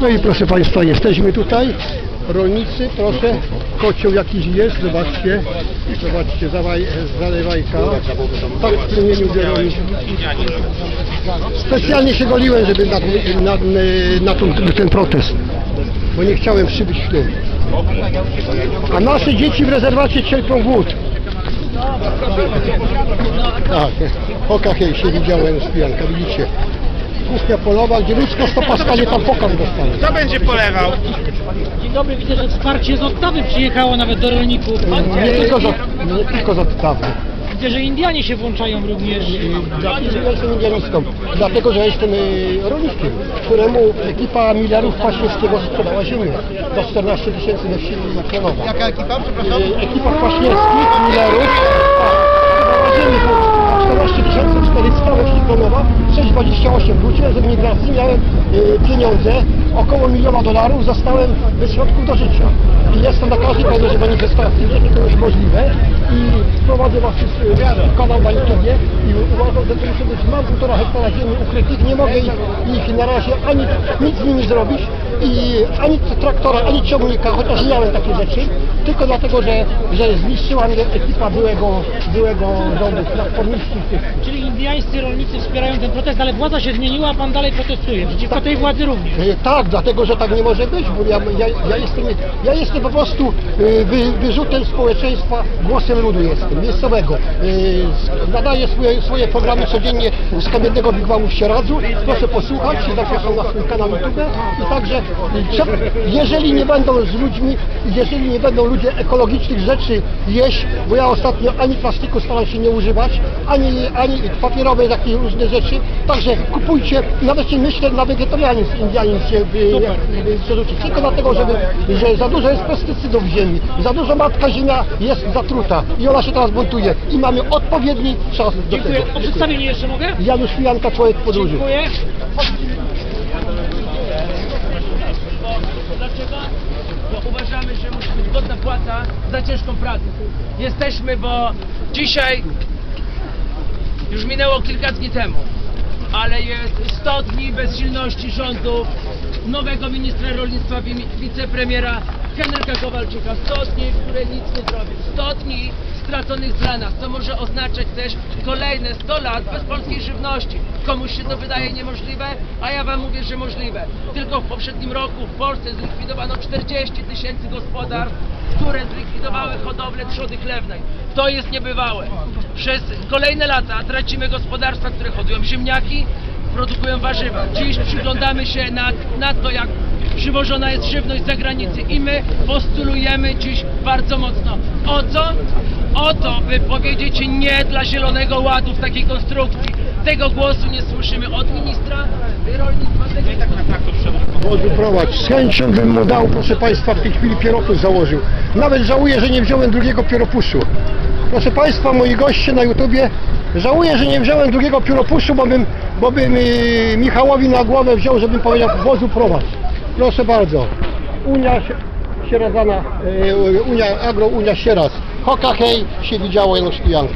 No i proszę Państwa, jesteśmy tutaj. Rolnicy, proszę, kocioł jakiś jest, zobaczcie. Zobaczcie, zalewajka. Tak w strumieniu biorą. Specjalnie się goliłem, żeby na, na, na ten, ten protest, bo nie chciałem przybyć w ślub. A nasze dzieci w rezerwacie cierpią głód. Tak, hej się widziałem z pijanka, widzicie. Kuchnia polowa, gdzie ludzka stopa skali tam pokarm dostanie. Kto będzie polewał? Dzień dobry, widzę, że wsparcie z Ottawy przyjechało nawet do rolników. Nie tylko z, nie tylko z odstawy. Widzę, że Indianie się włączają również. Że jestem indianistą. Dlatego, że jestem y, rolnikiem, któremu ekipa Millerów Kwaśniewskiego sprzedała ziemię za 14 tysięcy na siły cenowa. Jaka ekipa, przepraszam? Y, Ekipa Kwaśniewskich, Millerów sprzedała ziemię za 14 tysięcy 400 wewnikonowa, 6,28 ludzie z emigracji miałem y, pieniądze, około miliona dolarów, zostałem bez środków do życia. I jestem na pewnej manifestacji, że to jest możliwe i prowadzę y, kanał na YouTubie i uważam, że muszę być, mam półtora hektara ziemi ukrytych, nie mogę ich, ich na razie ani nic z nimi zrobić i ani traktora, ani ciągnika, chociaż miałem takie rzeczy, tylko dlatego, że, że zniszczyła mnie ekipa byłego, byłego rządu, platformistów tych Czyli indiańscy rolnicy wspierają ten protest, ale władza się zmieniła, a pan dalej protestuje. Przeciwko tej władzy również. E, Tak, dlatego, że tak nie może być, bo ja, ja, ja, jestem, ja jestem po prostu e, wy, wyrzutem społeczeństwa, głosem ludu jestem, miejscowego. S- Nadaję swoje, swoje programy codziennie z kamiennego wigwamu w Sieradzu. Proszę posłuchać, zapraszam na swój kanał YouTube i także, trzeba- jeżeli nie będą z ludźmi, jeżeli nie będą ludzie ekologicznych rzeczy jeść, bo ja ostatnio ani plastiku staram się nie używać, ani, ani papierowe takie różne rzeczy, także kupujcie, nawet nie myślę na wegetarianizm, indianizm się y, y, przerzucić, tylko dlatego, żeby, że za dużo jest pestycydów w ziemi, za dużo matka ziemia jest zatruta i ona się teraz buntuje i mamy odpowiedni czas do Dziękuję. tego. O przedstawienie jeszcze mogę? Janusz Fijanka, człowiek podróży. Dziękuję. Dlaczego? Bo uważamy, że musi być godna płaca za ciężką pracę. Jesteśmy, bo dzisiaj już minęło kilka dni temu, ale jest 100 dni bezsilności rządu, nowego ministra rolnictwa, wi- wicepremiera Henryka Kowalczyka. 100 dni, które nic nie zrobił. 100 dni straconych dla nas, co może oznaczać też kolejne 100 lat bez polskiej żywności. Komuś się to wydaje niemożliwe, a ja wam mówię, że możliwe. Tylko w poprzednim roku w Polsce zlikwidowano 40 tysięcy gospodarstw, które zlikwidowały hodowlę trzody chlewnej. To jest niebywałe. Przez kolejne lata tracimy gospodarstwa, które hodują ziemniaki, produkują warzywa. Dziś przyglądamy się na, na to, jak przywożona jest żywność z zagranicy i my postulujemy dziś bardzo mocno. O co? O to, by powiedzieć nie dla Zielonego Ładu w takiej konstrukcji. Tego głosu nie słyszymy od ministra rolnictwa. Tego... Wozu prowadź. Z chęcią bym mu dał, proszę Państwa, w tej chwili pieropus założył. Nawet żałuję, że nie wziąłem drugiego pieropusu. Proszę Państwa, moi goście na YouTubie, żałuję, że nie wziąłem drugiego pieropusu, bo bym, bo bym y, Michałowi na głowę wziął, żebym powiedział wozu prowadź. Proszę bardzo. Unia Sie- Sierazana, y, Unia Agro, Unia Sieraz. Hoka hej, się widziało Janusz Pijanka.